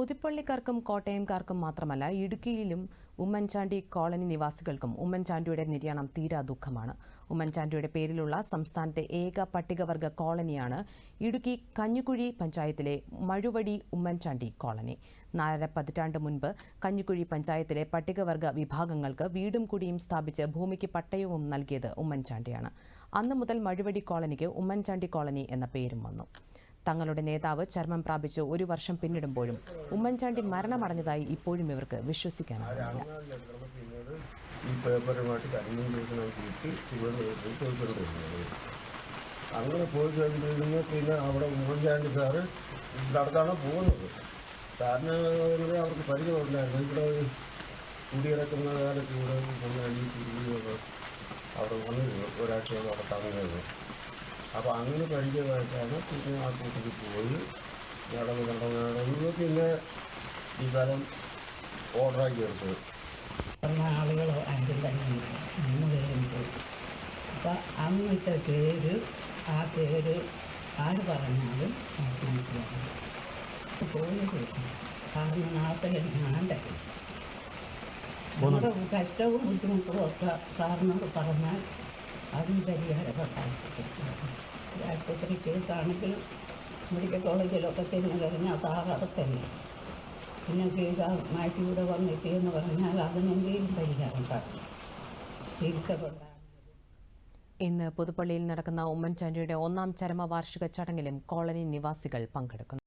പുതുപ്പള്ളിക്കാർക്കും കോട്ടയംകാർക്കും മാത്രമല്ല ഇടുക്കിയിലും ഉമ്മൻചാണ്ടി കോളനി നിവാസികൾക്കും ഉമ്മൻചാണ്ടിയുടെ നിര്യാണം തീരാ ദുഃഖമാണ്. ഉമ്മൻചാണ്ടിയുടെ പേരിലുള്ള സംസ്ഥാനത്തെ ഏക പട്ടികവർഗ കോളനിയാണ് ഇടുക്കി കഞ്ഞിക്കുഴി പഞ്ചായത്തിലെ മഴുവടി ഉമ്മൻചാണ്ടി കോളനി. നാലര പതിറ്റാണ്ട് മുൻപ് കഞ്ഞിക്കുഴി പഞ്ചായത്തിലെ പട്ടികവർഗ വിഭാഗങ്ങൾക്ക് വീടും കുടിയും സ്ഥാപിച്ച് ഭൂമിക്ക് പട്ടയവും നൽകിയത് ഉമ്മൻചാണ്ടിയാണ്. അന്നു മുതൽ മഴുവടി കോളനിക്ക് ഉമ്മൻചാണ്ടി കോളനി എന്ന പേരും വന്നു. തങ്ങളുടെ നേതാവ് ചർമ്മം പ്രാപിച്ച് ഒരു വർഷം പിന്നിടുമ്പോഴും ഉമ്മൻചാണ്ടി മരണമടഞ്ഞതായി ഇപ്പോഴും ഇവർക്ക് വിശ്വസിക്കാനാവില്ല അങ്ങനെ പോയി കഴിഞ്ഞിരുന്നു പിന്നെ അവിടെ ഉമ്മൻചാണ്ടി സാറ് നടത്താണ് പോകുന്നത്. സാറിന് അവർക്ക് പരിചയമുണ്ടായിരുന്നു. ഇവിടെ കുടിയിറക്കുന്ന കാലത്ത് ഇവിടെ ഉമ്മൻചാണ്ടി അവിടെ വന്നിരുന്നു ഒരാഴ്ചയോളം അവിടെ തങ്ങിയിരുന്നു അപ്പോൾ അങ്ങനെ പരിചയമായിട്ടാണ് പിന്നെ ആ കൂട്ടിക്ക് പോയി നടന്ന് നടന്ന് നടന്ന് പിന്നെ ഈ സ്ഥലം ഓർഡറാക്കി എടുത്തത്. പറഞ്ഞ ആളുകൾ ആരും തന്നെ മൂന്ന് പേരും പോയി. അപ്പം അന്നത്തെ പേര് ആ പേര് ആര് പറഞ്ഞാലും പോയത് കാരണം നാട്ടിൽ ഞാണ്ട് നമ്മുടെ കഷ്ടവും ബുദ്ധിമുട്ടും ഒക്കെ സാറിനോട് പറഞ്ഞാൽ അതിന് പരിഹാരപ്പെട്ടാൽ കേസാണെങ്കിൽ മെഡിക്കൽ കോളേജിലൊക്കെ ചെന്ന് കഴിഞ്ഞാൽ സാർ അടുത്തല്ലേ പിന്നെ കേസ് മാറ്റിയൂടെ വന്നെത്തിയെന്ന് പറഞ്ഞാൽ അതിനെന്തെങ്കിലും പരിഹാരം കാണും ചികിത്സ ഇന്ന് പുതുപ്പള്ളിയിൽ നടക്കുന്ന ഉമ്മൻചാണ്ടിയുടെ ഒന്നാം ചരമവാർഷിക ചടങ്ങിലും കോളനി നിവാസികൾ പങ്കെടുക്കുന്നു.